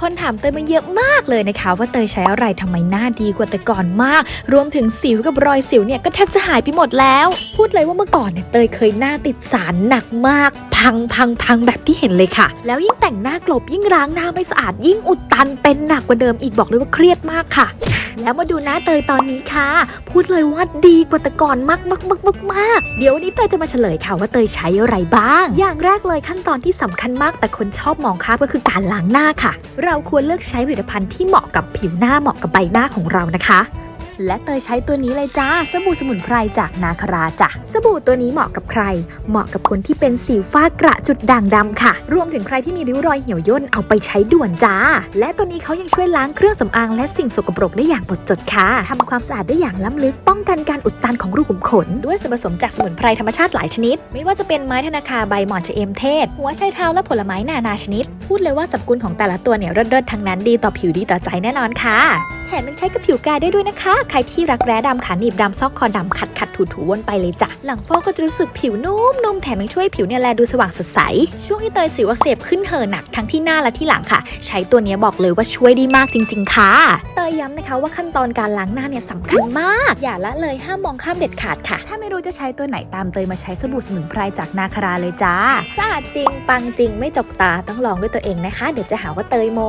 คนถามเตยมาเยอะมากเลยนะคะ ว่าเตยใช้อะไรทำไมหน้าดีกว่าแต่ก่อนมาก รวมถึงสิวกับรอยสิวเนี่ยก็แทบจะหายไปหมดแล้ว พูดเลยว่าเมื่อก่อนเนี่ยเตยเคยหน้าติดสารหนักมาก พังพังพังแบบที่เห็นเลยค่ะ แล้วยิ่งแต่งหน้ากลบยิ่งล้างหน้าไม่สะอาดยิ่งอุดตันเป็นหนักกว่าเดิมอีกบอกเลยว่าเครียดมากค่ะ แล้วมาดูหน้าเตยตอนนี้ค่ะ พูดเลยว่าดีกว่าแต่ก่อนมากมากมากมากมากเดี๋ยววันนี้เตยจะมาเฉลยค่ะว่าเตยใช้อะไรบ้าง อย่างแรกเลยขั้นตอนที่สำคัญมาก แต่คนชอบมองข้ามก็คือการล้างหน้าค่ะ เราควรเลือกใช้ผลิตภัณฑ์ที่เหมาะกับผิวหน้าเหมาะกับใบหน้าของเรานะคะ และเตยใช้ตัวนี้เลยจ้า สบู่สมุนไพรจากนาคาราจ้ะ สบู่ตัวนี้เหมาะกับใคร เหมาะกับคนที่เป็นสิวฝ้ากระจุดด่างดำค่ะ รวมถึงใครที่มีริ้วรอยเหี่ยวย่นเอาไปใช้ด่วนจ้า และตัวนี้เขายังช่วยล้างเครื่องสำอางและสิ่งสกปรกได้อย่างหมดจดค่ะทำความสะอาดได้อย่างล้ำลึก ป้องกันการอุดตันของรูขุมขน ด้วยส่วนผสมจากสมุนไพรธรรมชาติหลายชนิด ไม่ว่าจะเป็นไม้ธนาคาใบหม่อนชะเอมเทศ หัวไชเท้าและผลไม้นานาชนิด พูดเลยว่าสรรพคุณของแต่ละตัวเนี่ยเลิศๆทั้งนั้นดีต่อผิวดีต่อใจแน่นอนค่ะ แถมยังใช้กับผิวกายได้ด้วยนะคะ ใครที่รักแร้ดำขาหนีบดำซอกคอดำขัดขัดถูถูวนไปเลยจ้ะ หลังฟอกก็จะรู้สึกผิวนุ่มนุ่มแถมยังช่วยผิวเนี่ยแลดูสว่างสดใส ช่วงที่เตยสิวอักเสบขึ้นเห่อหนักทั้งที่หน้าและที่หลังค่ะ ใช้ตัวนี้บอกเลยว่าช่วยได้มากจริง ๆ ค่ะ เตยย้ำนะคะว่าขั้นตอนการล้างหน้าเนี่ยสำคัญมาก อย่าละเลยห้ามมองข้ามเด็ดขาดค่ะ ถ้าไม่รู้จะใช้ตัวไหนตามเตยมาใช้สบู่สมุนไพรจากนาคาราเลยจ้าสะอาดจริงปังจริงไม่จกตาต้องลองด้วยตัวเองนะคะ เดี๋ยวจะหาว่าเตยโม